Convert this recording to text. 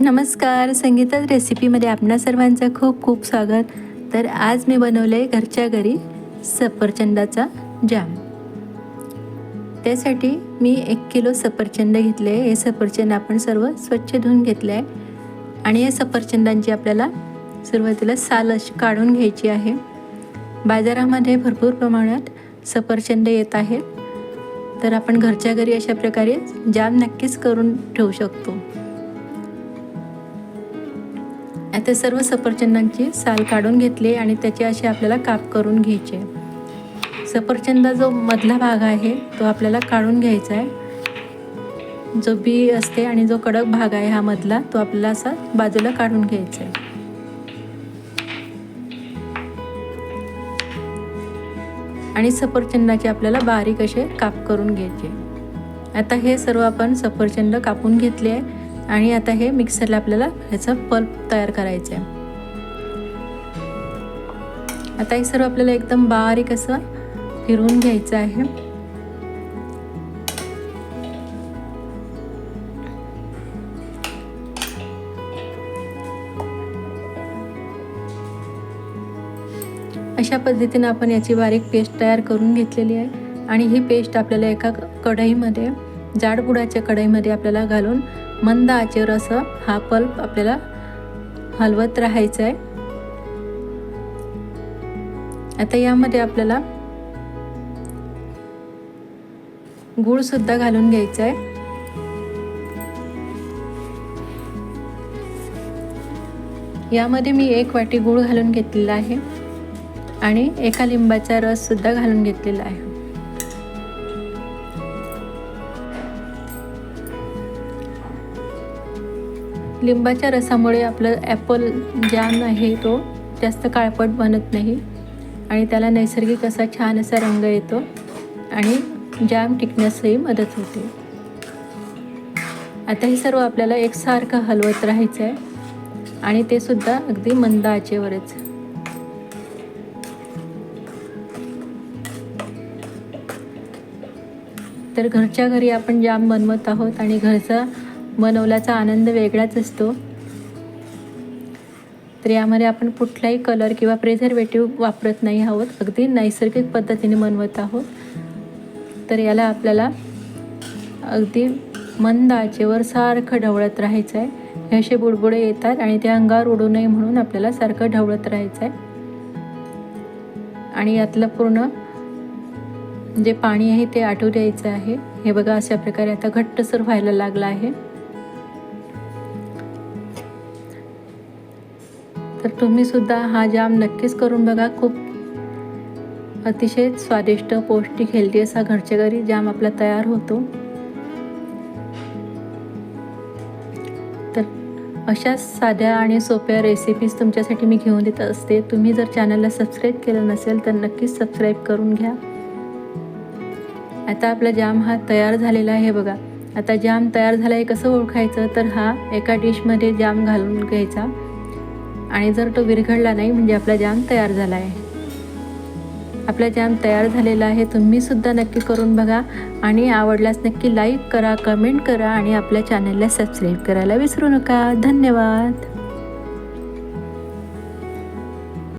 नमस्कार संगीतात रेसिपीमध्ये आपणा सर्वांचं खूप खूप स्वागत. तर आज मी बनवलं आहे घरच्या घरी सफरचंदाचा जाम. त्यासाठी मी एक किलो सफरचंद घेतले. आहे हे सफरचंद आपण सर्व स्वच्छ धुवून घेतले आहे आणि या सफरचंदांची आपल्याला सुरुवातीला साल अशी काढून घ्यायची आहे. बाजारामध्ये भरपूर प्रमाणात सफरचंद येत आहेत. तर आपण घरच्या घरी अशा प्रकारे जाम नक्कीच करून ठेवू शकतो. आता सर्व सफरचंदांची साल काढून घेतली आणि त्याचे असे आपल्याला काप करून घ्यायचे. सफरचंदा जो मधला भाग आहे तो आपल्याला काढून घ्यायचा आहे. जो बी असते आणि जो कडक भाग आहे हा मधला तो आपल्याला असा बाजूला काढून घ्यायचा आहे. आणि सफरचंदाचे आपल्याला बारीक असे काप करून घ्यायचे. आता हे सर्व आपण सफरचंद कापून घेतले आहे. आणि आता हे मिक्सरला आपल्याला ह्याचा पल्प तयार करायचं आहे. आता हे सर्व आपल्याला एकदम बारीक असं फिरवून घ्यायचं आहे. अशा पद्धतीनं आपण याची बारीक पेस्ट तयार करून घेतलेली आहे. आणि ही पेस्ट आपल्याला एका कढईमध्ये जाडबुडाच्या कढईमध्ये आपल्याला घालून मंद आचेवर असं हा पल्प आपल्याला हलवत राहायचा आहे. आता यामध्ये आपल्याला गूळ सुद्धा घालून घ्यायचा आहे. यामध्ये मी एक वाटी गूळ घालून घेतलेला आहे आणि एका लिंबाचा रस सुद्धा घालून घेतलेला आहे. लिंबाच्या रसामुळे आपलं ॲपल जॅम आहे तो जास्त काळपट बनत नाही. आणि त्याला नैसर्गिक असा छान असा रंग येतो आणि जॅम टिकण्यासही मदत होते. आता हे सर्व आपल्याला एकसारखं हलवत राहायचं आहे आणि ते सुद्धा अगदी मंद आचेवरच. तर घरच्या घरी आपण जाम बनवत आहोत आणि घरचा बनवल्याचा आनंद वेगळाच असतो. तर यामध्ये आपण कुठलाही कलर किंवा प्रेझर्वेटिव्ह वापरत नाही आहोत. अगदी नैसर्गिक पद्धतीने बनवत आहोत. तर याला आपल्याला अगदी मंद आचेवर सारखं ढवळत राहायचं आहे हे असे बुडबुडे येतात आणि ते अंगावर उडू नये म्हणून आपल्याला सारखं ढवळत राहायचं आहे आणि यातलं पूर्ण जे पाणी आहे ते आटू द्यायचं आहे. हे बघा अशा प्रकारे आता घट्टसर व्हायला लागलं आहे. तर तुम्ही सुद्धा हा जाम नक्कीच करून बघा. खूप अतिशय स्वादिष्ट पौष्टिक हेल्दी असा घरच्या घरी जाम आपला तयार होतो. तर अशाच साध्या आणि सोप्या रेसिपीज तुमच्यासाठी मी घेऊन देत असते. तुम्ही जर चॅनलला सबस्क्राईब केलं नसेल तर नक्कीच सबस्क्राईब करून घ्या. आता आपला जाम हा तयार झालेला आहे बघा. आता जाम तयार झाला आहे कसं ओळखायचं? तर हा एका डिशमध्ये जाम घालून घ्यायचा. आणि जर तो विरघळला नाही म्हणजे आपला जाम तयार झाला आहे. आपला जाम तयार झालेला आहे तुम्हीसुद्धा नक्की करून बघा. आणि आवडल्यास नक्की लाईक करा कमेंट करा आणि आपल्या चॅनलला सबस्क्राईब करायला विसरू नका. धन्यवाद.